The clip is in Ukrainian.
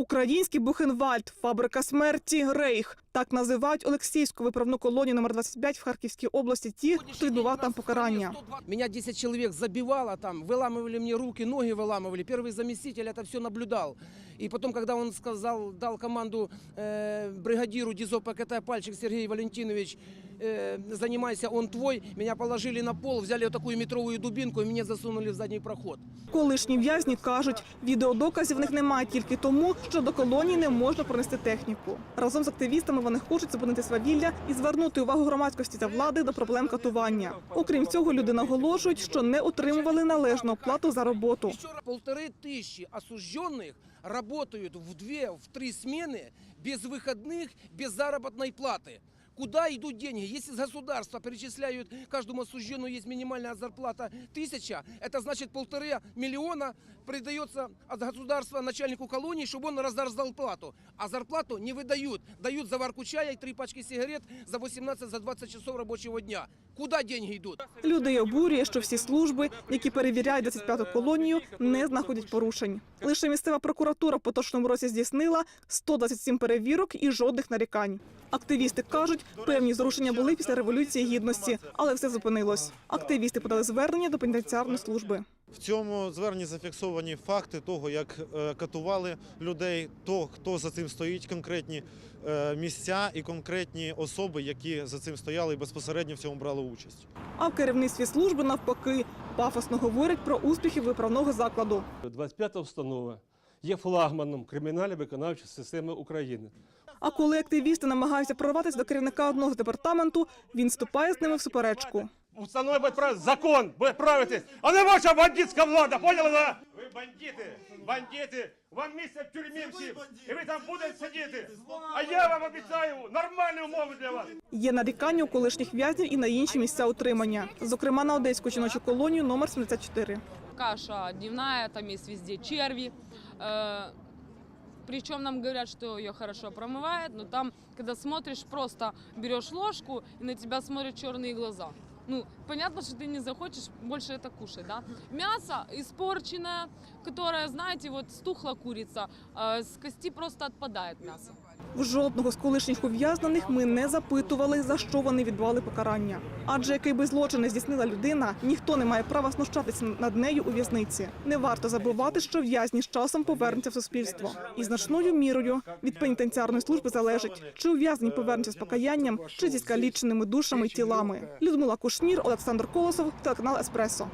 Український Бухенвальд, фабрика смерті, рейх. Так називають Олексійську виправну колонію номер 25 в Харківській області. Ті, хто відбував там покарання. Меня 10 человек забивало там, выламывали мне руки, ноги выламывали. Первый заместитель это все наблюдал. И потом, когда он сказал, дал команду э, бригадиру ДИЗО ПКТ «Пальчик» Сергей Валентинович, э, занимайся, он твой, меня положили на пол, взяли вот такую метровую дубинку и меня засунули в задний проход. Колишні в'язні кажуть, відеодоказів в них немає тільки тому, що до колонії не можна пронести техніку. Разом з активістами вони хочуть зупинити свавілля і звернути увагу громадськості та влади до проблем катування. Окрім цього, люди наголошують, що не отримували належну оплату за роботу. Еще раз, полторы тысячи осужденных работают в две, в три смены, без выходных, без заработной платы. Куда идут деньги? Если с государства перечисляют каждому осужденному есть минимальная зарплата тысяча, это значит полторы миллиона придается от государства начальнику колонии, чтобы он раздал зарплату. А зарплату не выдают. Дают за варку чая и три пачки сигарет за 18 за 20 часов рабочего дня. Куда деньги идут? Людей обурює, що всі служби, які перевіряють 25-ту колонію, не знаходять порушень. Лише місцева прокуратура в поточному році здійснила 127 перевірок і жодних нарікань. Активісти кажуть, певні зрушення були після революції гідності, але все зупинилось. Активісти подали звернення до пенітенціарної служби. В цьому зверненні зафіксовані факти того, як е, катували людей, то хто за цим стоїть, конкретні е, місця і конкретні особи, які за цим стояли і безпосередньо в цьому брали участь. А в керівництві служби навпаки пафосно говорять про успіхи виправного закладу. 25 установа є флагманом кримінально-виконавчої системи України. А коли активісти намагаються прорватися до керівника одного з департаменту, він вступає з ними в суперечку. Установа буде закон, буде правити, а не ваша бандитська влада, поняли, да? Ви бандити, бандити, вам місце в тюрмі всім, і ви там будете сидіти. А я вам обіцяю нормальні умови для вас. Є нарікання у колишніх в'язнів і на інші місця утримання, зокрема на одеську жіночу колонію номер 74. каша дневная, там есть везде черви. Э, Причем нам говорят, что ее хорошо промывает, но там, когда смотришь, просто берешь ложку и на тебя смотрят черные глаза. Ну, понятно, что ты не захочешь больше это кушать, да? Мясо испорченное, которое, знаете, вот стухла курица, э, с кости просто отпадает мясо. В жодного з колишніх ув'язнених ми не запитували, за що вони відбували покарання. Адже який би злочин не здійснила людина, ніхто не має права знущатися над нею у в'язниці. Не варто забувати, що в'язні з часом повернуться в суспільство. І значною мірою від пенітенціарної служби залежить, чи ув'язнені повернуться з покаянням, чи зі скаліченими душами й тілами. Людмила Кушнір, Олександр Колосов, телеканал Еспресо.